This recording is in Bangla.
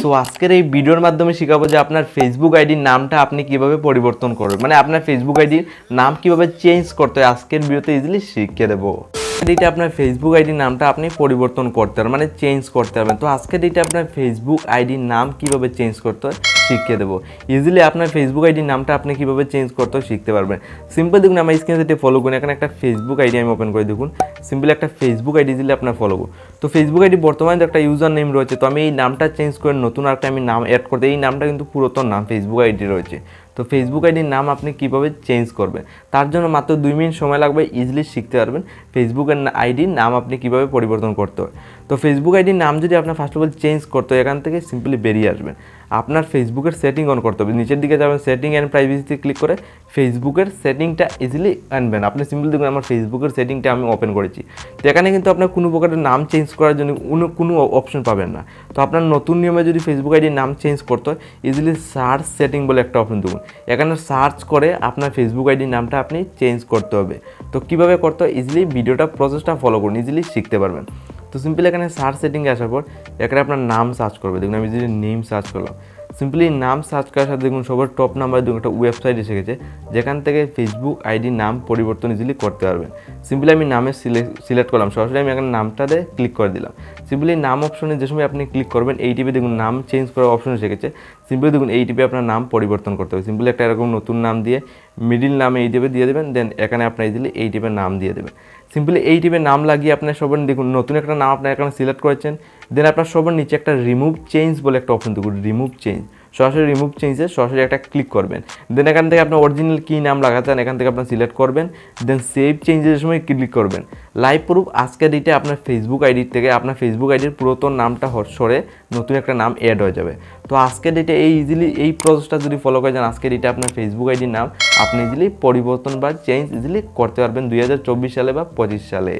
সো আজকের এই ভিডিওর মাধ্যমে শেখাবো যে আপনার ফেসবুক আইডির নামটা আপনি কীভাবে পরিবর্তন করবেন। মানে আপনার ফেসবুক আইডির নাম কীভাবে চেঞ্জ করতে হয়। আজকের ভিডিওতে ইজিলি শিখিয়ে দেবো। ডেটে আপনার ফেসবুক আইডির নামটা আপনি পরিবর্তন করতে পারবেন মানে চেঞ্জ করতে পারবেন তো আজকের ডেটে আপনার ফেসবুক আইডির নাম কীভাবে চেঞ্জ করতে হয় শিখিয়ে দেবো। ইজিলি আপনার ফেসবুক আইডির নামটা আপনি কীভাবে চেঞ্জ করতে শিখতে পারবেন। সিম্পল দেখুন, আমার স্ক্রিনে ফলো করুন। এখানে একটা ফেসবুক আইডি আমি ওপেন করে দেখুন। সিম্পল একটা ফেসবুক আইডি দিলে আপনার ফলো করব। তো ফেসবুক আইডি বর্তমানে একটা ইউজার নেম রয়েছে, তো আমি এই নামটা চেঞ্জ করে নতুন একটা আমি নাম অ্যাড করতে এই নামটা কিন্তু পুরাতন নাম ফেসবুক আইডি রয়েছে। তো ফেসবুক আইডির নাম আপনি কীভাবে চেঞ্জ করবেন? তার জন্য মাত্র দুই মিনিট সময় লাগবে ইজিলি শিখতে পারবেন। ফেসবুকের আইডির নাম আপনি কীভাবে পরিবর্তন করতে হয়। তো ফেসবুক আইডির নাম যদি আপনার ফার্স্ট অফ অল চেঞ্জ করতে হয়, এখান থেকে সিম্পলি বেরিয়ে আসবেন। আপনার ফেসবুকের সেটিং অন করতে হবে। নিচের দিকে যাবেন সেটিং অ্যান্ড প্রাইভেসিতে ক্লিক করে ফেসবুকের সেটিংটা ইজিলি আনবেন। আপনি সিম্পলি দেখুন, আমার ফেসবুকের সেটিংটা আমি ওপেন করেছি। তো এখানে কিন্তু আপনার কোনো প্রকারের নাম চেঞ্জ করার জন্য কোনো কোনো অপশন পাবেন না। তো আপনার নতুন নিয়মে যদি ফেসবুক আইডির নাম চেঞ্জ করতে হয় ইজিলি সার্চ সেটিং বলে একটা অপশন দেখুন এখানে সার্চ করে আপনার ফেসবুক আইডির নামটা আপনি চেঞ্জ করতে হবে। তো কীভাবে করতে হয়? ইজিলি ভিডিওটা প্রসেসটা ফলো করুন ইজিলি শিখতে পারবেন। তো সিম্পলি এখানে সার্চ সেটিংয়ে আসার পর, এখানে আপনার নাম সার্চ করবে। দেখুন, আমি যদি নেম সার্চ করলাম। সিম্পলি নাম সার্চ করার সাথে দেখুন সবার টপ নাম্বার দেখুন একটা ওয়েবসাইট এসে গেছে, যেখান থেকে ফেসবুক আইডি নাম পরিবর্তন ইজিলি করতে পারবেন। সিম্পলি আমি নামে সিলেক্ট করলাম, সরাসরি আমি এখানে দিয়ে ক্লিক করে দিলাম। সিম্পলি নাম অপশনে যে সময় আপনি ক্লিক করবেন, এই টিপে দেখুন নাম চেঞ্জ করার অপশন এসে গেছে। সিম্পলি দেখুন এই টিপে আপনার নাম পরিবর্তন করতে হবে। সিম্পলি একটা এরকম নতুন নাম দিয়ে মিডিল নামে এই টিপে দিয়ে দেবেন দেন এখানে আপনার দিলে এই টিপের নাম দিয়ে দেবেন। সিম্পলি এই টিপের নাম লাগিয়ে আপনার সবার দেখুন, নতুন একটা নাম আপনার এখানে সিলেক্ট করেছেন দেন আপনার সবার নিচে একটা রিমুভ চেঞ্জ বলে একটা অপশন দেখুন রিমুভ চেঞ্জ সরাসরি রিমুভ চেঞ্জে সরাসরি একটা ক্লিক করবেন। দেন এখান থেকে আপনার অরিজিনাল কী নাম লাগা চান, এখান থেকে আপনার সিলেক্ট করবেন। দেন সেভ চেঞ্জের সময় ক্লিক করবেন। লাইভ প্রুফ আজকের ডেটে আপনার ফেসবুক আইডির থেকে আপনার ফেসবুক আইডির পুরাতন নামটা সরে নতুন একটা নাম অ্যাড হয়ে যাবে। তো আজকের ডেটে এই ইজিলি এই প্রসেসটা যদি ফলো করে যান, আজকের ডেটে আপনার ফেসবুক আইডির নাম, আপনি ইজিলি পরিবর্তন বা চেঞ্জ ইজিলি করতে পারবেন দুই হাজার চব্বিশ সালে বা পঁচিশ সালে।